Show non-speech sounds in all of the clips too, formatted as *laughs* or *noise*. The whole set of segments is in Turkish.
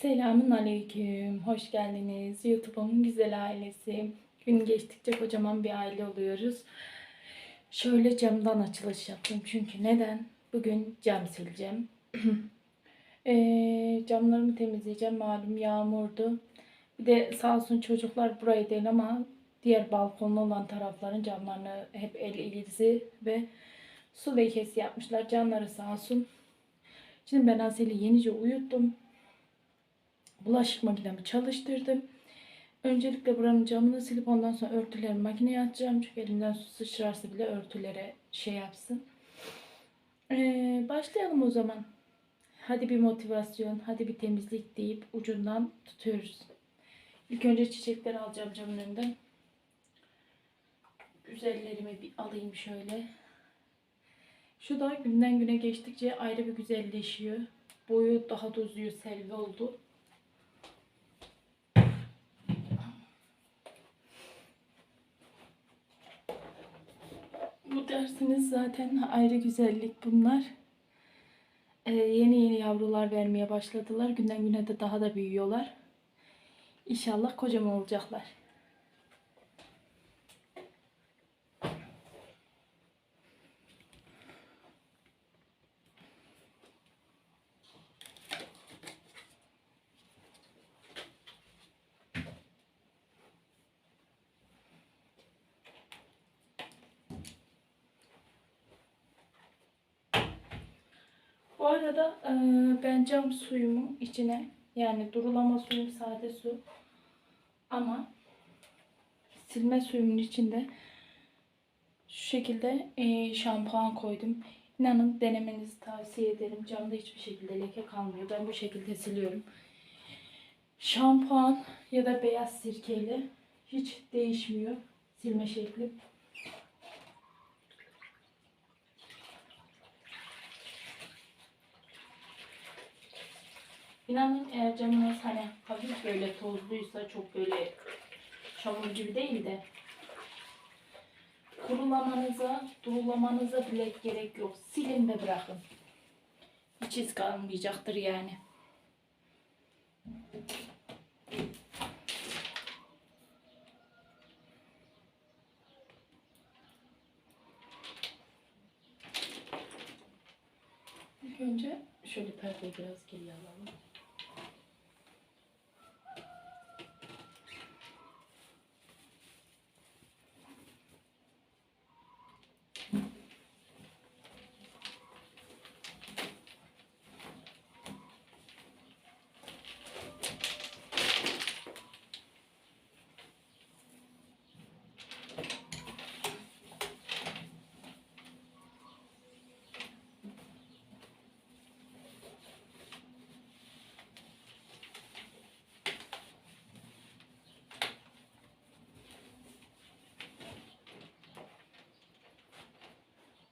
Selamun Aleyküm. Hoş geldiniz. YouTube'un güzel ailesi. Gün geçtikçe kocaman bir aile oluyoruz. Şöyle camdan açılış yaptım. Çünkü neden? Bugün cam sileceğim. Eee, *clears throat* camlarımı temizleyeceğim. Malum yağmurdu. Bir de sağ olsun çocuklar burayı değil ama diğer balkonlu olan tarafların camlarını hep el ilgisi ve su lekesi yapmışlar. Canları sağ olsun. Şimdi ben Asel'i yenice uyuttum. Bulaşık makinemi çalıştırdım. Öncelikle buranın camını silip ondan sonra örtüleri makineye atacağım. Çünkü elimden su sıçrarsa bile örtülere şey yapsın. Ee, başlayalım o zaman. Hadi bir motivasyon, hadi bir temizlik deyip ucundan tutuyoruz. İlk önce çiçekleri alacağım camın önünden. Güzellerimi bir alayım şöyle. Şu da günden güne geçtikçe ayrı bir güzelleşiyor. Boyu daha da uzuyor, selvi oldu. Bu dersiniz zaten ayrı güzellik bunlar. Ee, yeni yeni yavrular vermeye başladılar. Günden güne de daha da büyüyorlar. İnşallah kocaman olacaklar. Bu arada ben cam suyumun içine yani durulama suyum sade su ama silme suyumun içinde şu şekilde e, şampuan koydum. İnanın denemenizi tavsiye ederim. Camda hiçbir şekilde leke kalmıyor. Ben bu şekilde siliyorum. Şampuan ya da beyaz sirkeyle hiç değişmiyor silme şekli. İnanın eğer camınız hani hafif böyle tozluysa çok böyle çamur gibi değil de kurulamanıza, durulamanıza bile gerek yok. Silin ve bırakın. Hiç iz kalmayacaktır yani. Önce şöyle perdeyi biraz geriye alalım.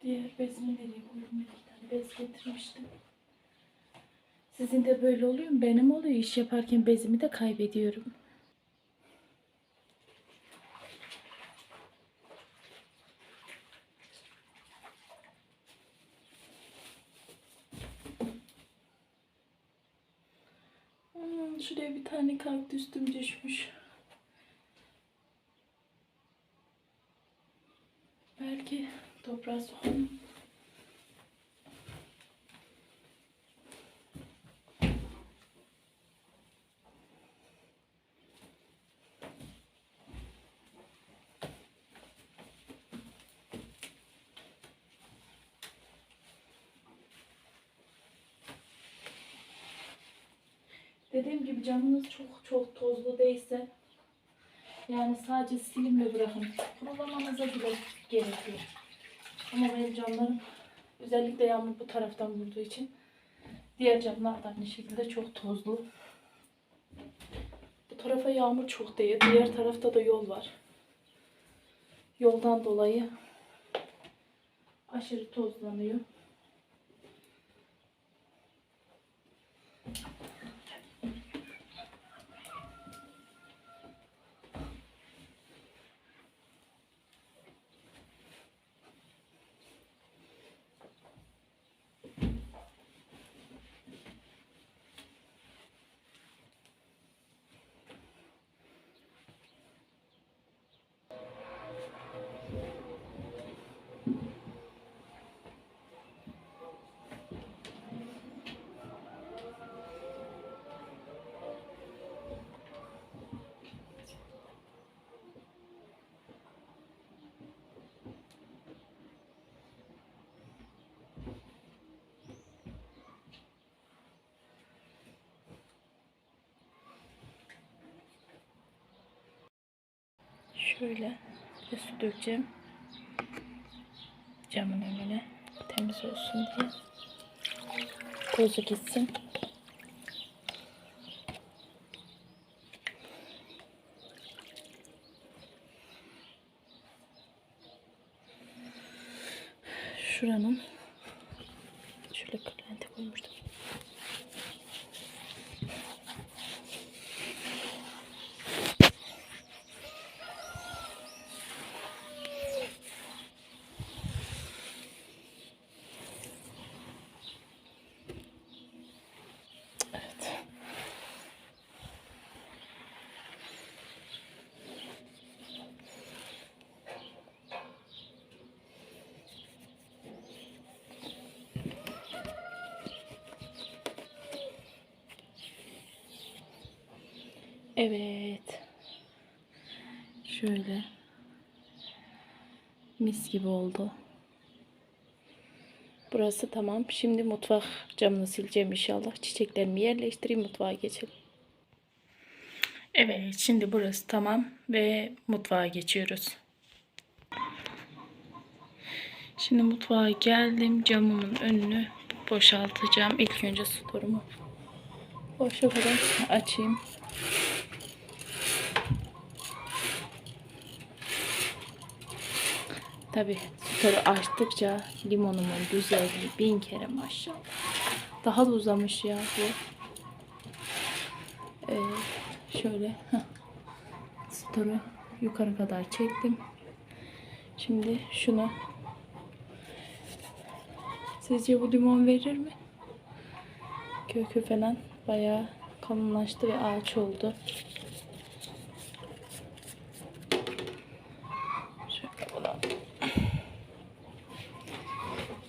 Diğer bezimi nereye koydum? Ben iki tane bez getirmiştim. Sizin de böyle oluyor mu? Benim oluyor. İş yaparken bezimi de kaybediyorum. Hmm, şuraya bir tane kaktüstüm düşmüş. Toprağa sokalım. Dediğim gibi camınız çok çok tozlu değilse yani sadece silimle bırakın. Kurulamanıza bile gerek. Ama benim camlarım özellikle yağmur bu taraftan vurduğu için diğer camlar da aynı şekilde çok tozlu. Bu tarafa yağmur çok değil. Diğer tarafta da yol var. Yoldan dolayı aşırı tozlanıyor. Şöyle bir su dökeceğim. Camın önüne temiz olsun diye. Tozu gitsin. Şuranın şöyle kırlenti koymuştum. Evet. Evet. Şöyle. Mis gibi oldu. Burası tamam. Şimdi mutfak camını sileceğim inşallah. Çiçeklerimi yerleştireyim mutfağa geçelim. Evet şimdi burası tamam ve mutfağa geçiyoruz. Şimdi mutfağa geldim. Camımın önünü boşaltacağım. İlk önce storumu boşa kadar açayım. Tabi storu açtıkça limonumun güzelliği bin kere maşallah. Daha da uzamış ya bu. Ee, şöyle heh. storu yukarı kadar çektim. Şimdi şunu Sizce bu limon verir mi? Kökü falan bayağı kalınlaştı ve ağaç oldu.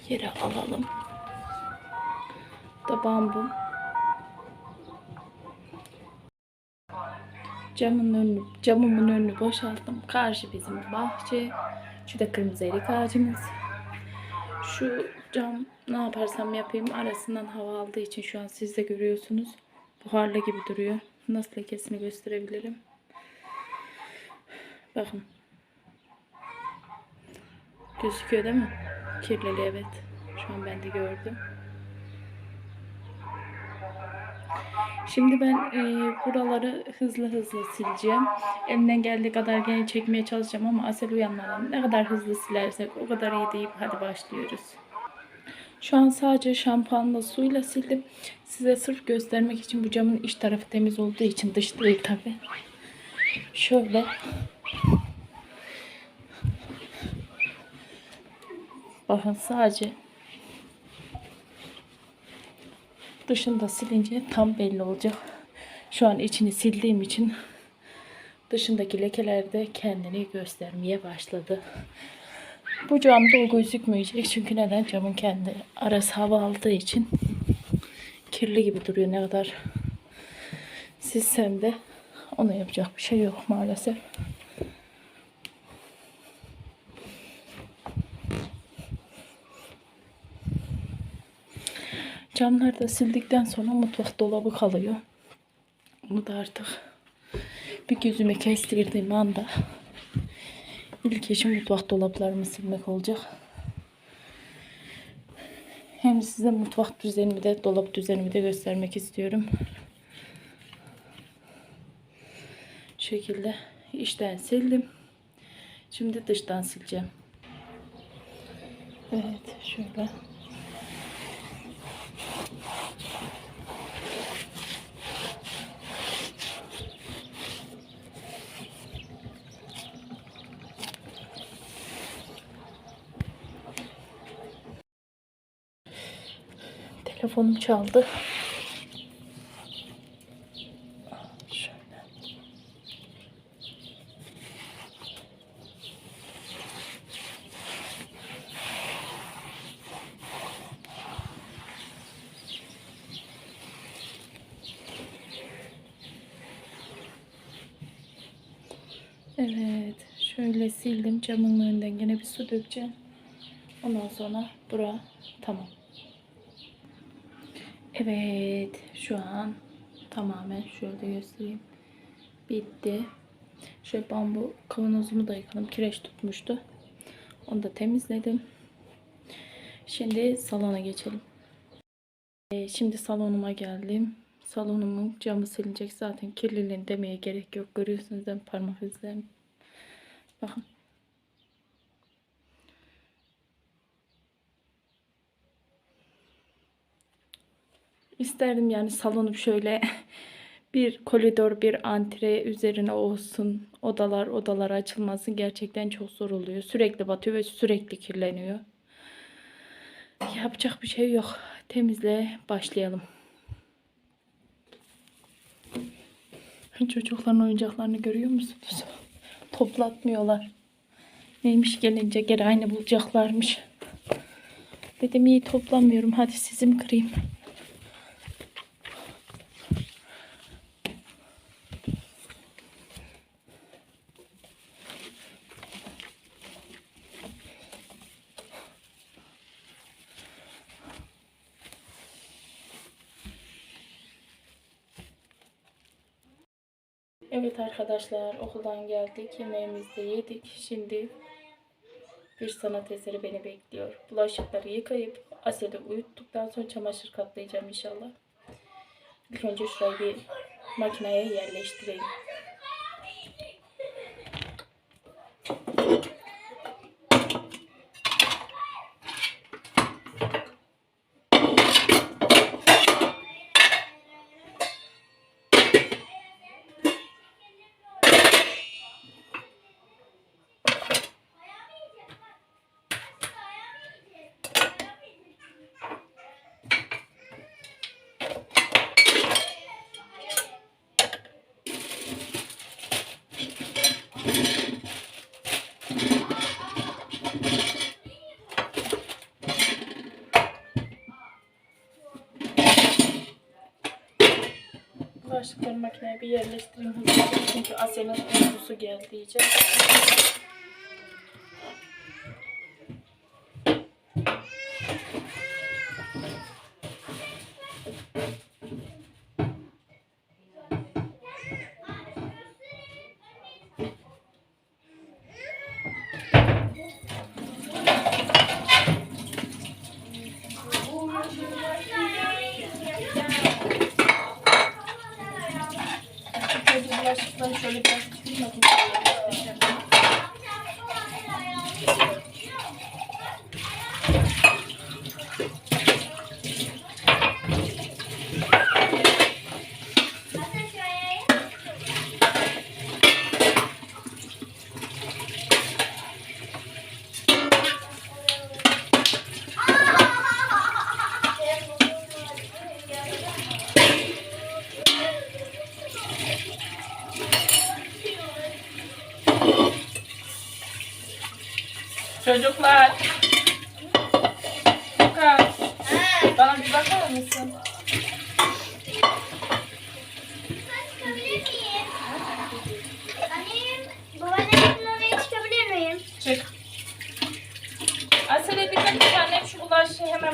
Yere alalım. Da bambu. Camın önünü, camımın önünü boşalttım. Karşı bizim bahçe. Şu da kırmızı erik ağacımız. Şu cam ne yaparsam yapayım arasından hava aldığı için şu an siz de görüyorsunuz. Buharlı gibi duruyor. Nasıl lekesini gösterebilirim. Bakın. Gözüküyor değil mi? Kirlili evet. Şu an ben de gördüm. Şimdi ben e, buraları hızlı hızlı sileceğim. Elimden geldiği kadar gene çekmeye çalışacağım ama Asel uyanmadan ne kadar hızlı silersek o kadar iyi deyip hadi başlıyoruz. Şu an sadece şampuanla suyla sildim. Size sırf göstermek için bu camın iç tarafı temiz olduğu için dış değil tabi. Şöyle Bakın sadece dışında silince tam belli olacak. Şu an içini sildiğim için dışındaki lekeler de kendini göstermeye başladı. Bu camda o gözükmeyecek çünkü neden? Camın kendi arası hava aldığı için kirli gibi duruyor ne kadar silsem de ona yapacak bir şey yok maalesef. Camları da sildikten sonra mutfak dolabı kalıyor. Onu da artık bir gözüme kestirdiğim anda ilk işim mutfak dolaplarımı silmek olacak. Hem size mutfak düzenimi de dolap düzenimi de göstermek istiyorum. Şu şekilde içten sildim. Şimdi dıştan sileceğim. Evet şöyle. Telefonum çaldı. Evet, şöyle sildim camın önünden gene bir su dökeceğim. Ondan sonra bura tamam. Evet, şu an tamamen şöyle göstereyim. Bitti. Şöyle bambu kavanozumu da yıkadım. Kireç tutmuştu. Onu da temizledim. Şimdi salona geçelim. Ee, şimdi salonuma geldim. Salonumun camı silinecek. Zaten kirliliğini demeye gerek yok. Görüyorsunuz mi parmak izlerini. Bakın. İsterdim yani salonum şöyle *laughs* bir koridor bir antre üzerine olsun. Odalar odalar açılmasın. Gerçekten çok zor oluyor. Sürekli batıyor ve sürekli kirleniyor. Yapacak bir şey yok. Temizle başlayalım. Çocukların oyuncaklarını görüyor musunuz? *laughs* Toplatmıyorlar. Neymiş gelince geri aynı bulacaklarmış. Dedim iyi toplamıyorum. Hadi sizin kırayım. Evet arkadaşlar okuldan geldik. Yemeğimizi yedik. Şimdi bir sanat eseri beni bekliyor. Bulaşıkları yıkayıp Asel'i uyuttuktan sonra çamaşır katlayacağım inşallah. İlk önce şurayı bir makineye yerleştireyim. Bulaşıkları makineye bir yerleştireyim. Çünkü Asya'nın uykusu geldi iyice.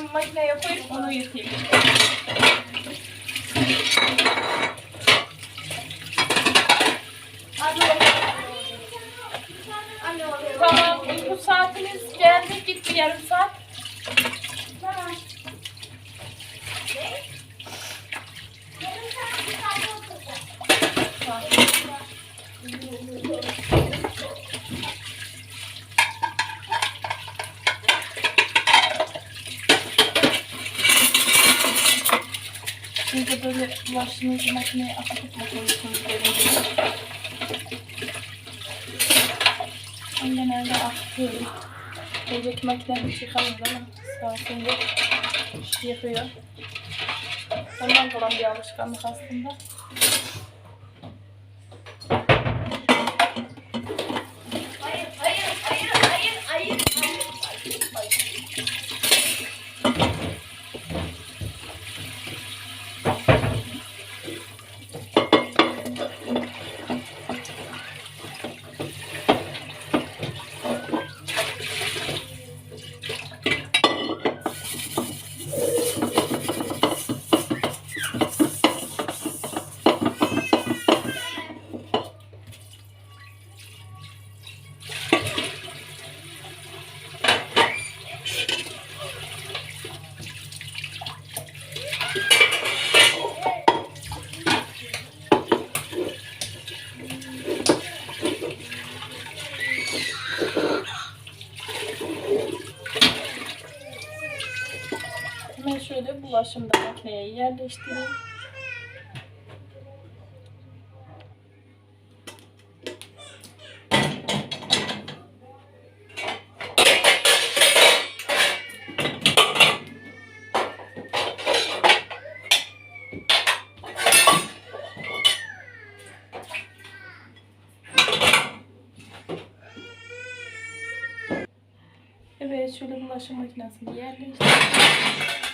Hemen makineye koyup onu yıkayayım. Tamam uyku saatimiz geldi gitti yarım saat. Tamam. Yarım saat bir saat oturacağım. Şimdi bulaşığınızı makineye akıtıp da koyuyorsunuz böyle. Ben genelde akıtıyorum. Önceki makinem hiç yıkamıyor ama sağ olsun yok. yıkıyor. Ondan kalan bir alışkanlık aslında. Yerleştireyim. Evet şöyle bulaşık makinesini yerleştirdim.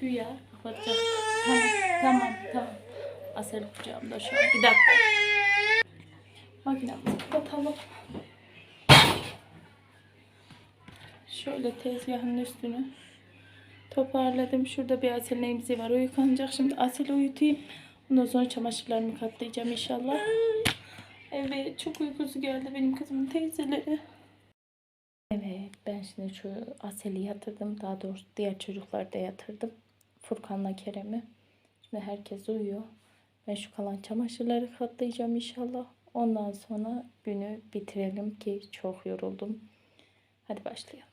Güya kapatacak. Tamam tamam tamam. Asel kucağımda şu an. Bir dakika. Makinemizi kapatalım. Şöyle tezgahın üstünü toparladım. Şurada bir Asel'in emziği var. O yıkanacak. Şimdi Asel'i uyutayım. Ondan sonra çamaşırlarımı katlayacağım inşallah. Evet çok uykusu geldi benim kızımın teyzeleri. Evet ben şimdi şu Asel'i yatırdım. Daha doğrusu diğer çocukları da yatırdım. Furkan'la Kerem'i. Şimdi herkes uyuyor. Ben şu kalan çamaşırları katlayacağım inşallah. Ondan sonra günü bitirelim ki çok yoruldum. Hadi başlayalım.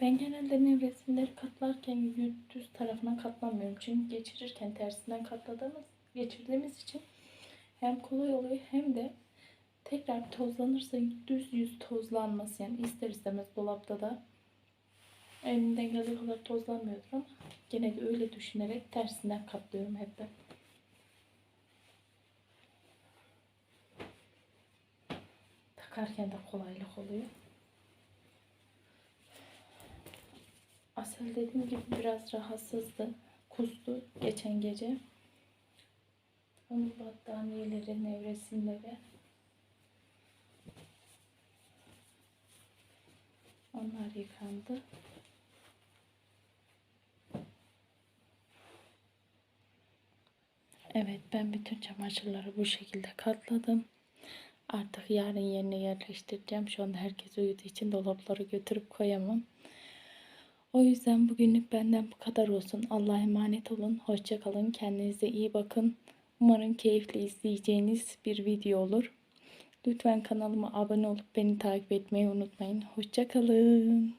Ben genelde nevresimleri katlarken düz tarafına katlamıyorum. Çünkü geçirirken tersinden katladığımız, geçirdiğimiz için hem kolay oluyor hem de tekrar tozlanırsa düz yüz tozlanması yani ister istemez dolapta da elimden geldiği kadar tozlanmıyordur ama gene de öyle düşünerek tersinden katlıyorum hep ben. Takarken de kolaylık oluyor. Asel dediğim gibi biraz rahatsızdı. Kustu geçen gece. Onun battaniyeleri, nevresimleri. Onlar yıkandı. Evet ben bütün çamaşırları bu şekilde katladım. Artık yarın yerine yerleştireceğim. Şu anda herkes uyuduğu için dolapları götürüp koyamam. O yüzden bugünlük benden bu kadar olsun. Allah'a emanet olun. Hoşça kalın. Kendinize iyi bakın. Umarım keyifli izleyeceğiniz bir video olur. Lütfen kanalıma abone olup beni takip etmeyi unutmayın. Hoşça kalın.